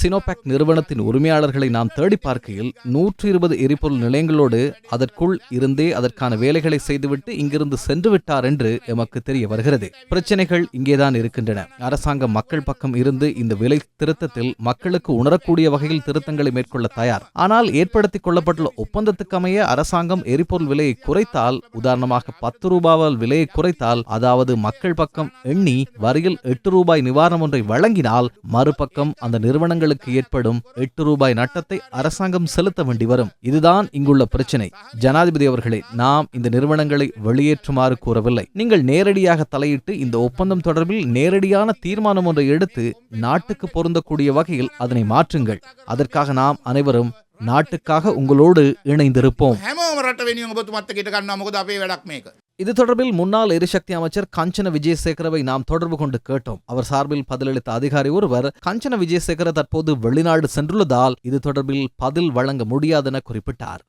சினோபேக் நிறுவனத்தின் உரிமையாளர்களை நாம் தேடி பார்க்கையில் நூற்றி இருபது எரிபொருள் நிலையங்களோடு அதற்குள் இருந்தே அதற்கான வேலைகளை செய்துவிட்டு இங்கிருந்து சென்று விட்டார் என்று எமக்கு தெரிய வருகிறது. பிரச்சனைகள் இங்கேதான் இருக்கின்றன. அரசாங்கம் மக்கள் பக்கம் இருந்து இந்த விலை திருத்தத்தில் மக்களுக்கு உணரக்கூடிய வகையில் திருத்தங்களை மேற்கொள்ள தயார். ஆனால் ஏற்படுத்திக் கொள்ளப்பட்டுள்ள ஒப்பந்தத்துக்கு அமைய அரசாங்கம் எரிபொருள் விலையை குறைத்தால் உதாரணமாக பத்து ரூபாவால் விலையை குறைத்தால் அதாவது மக்கள் பக்கம் எண்ணி வரியில் எட்டு ரூபாய் நிவாரணம் ஒன்றை வழங்கினால் மறுபக்கம் அந்த நிறுவனங்களுக்கு ஏற்படும் எட்டு ரூபாய் நட்டத்தை அரசாங்கம் செலுத்த வேண்டி வரும். இதுதான் இங்குள்ள பிரச்சனை. ஜனாதிபதி அவர்களே நாம் இந்த நிறுவனங்களை வெளியேற்றுமாறு கூறவில்லை. நீங்கள் நேரடியாக தலையிட்டு இந்த ஒப்பந்தம் தொடர்பில் நேரடியான தீர்மானம் ஒன்றை எடுத்து நாட்டுக்கு பொருந்தக்கூடிய வகையில் அதனை மாற்றுங்கள். அதற்காக நாம் அனைவரும் நாட்டுக்காக உங்களோடு இணைந்திருப்போம். இது தொடர்பில் முன்னாள் எரிசக்தி அமைச்சர் கஞ்சன விஜயசேகரவை நாம் தொடர்பு கொண்டு கேட்டோம். அவர் சார்பில் பதிலளித்த அதிகாரி ஒருவர் கஞ்சன விஜயசேகர தற்போது வெளிநாடு சென்றுள்ளதால் இது தொடர்பில் பதில் வழங்க முடியாதென குறிப்பிட்டார்.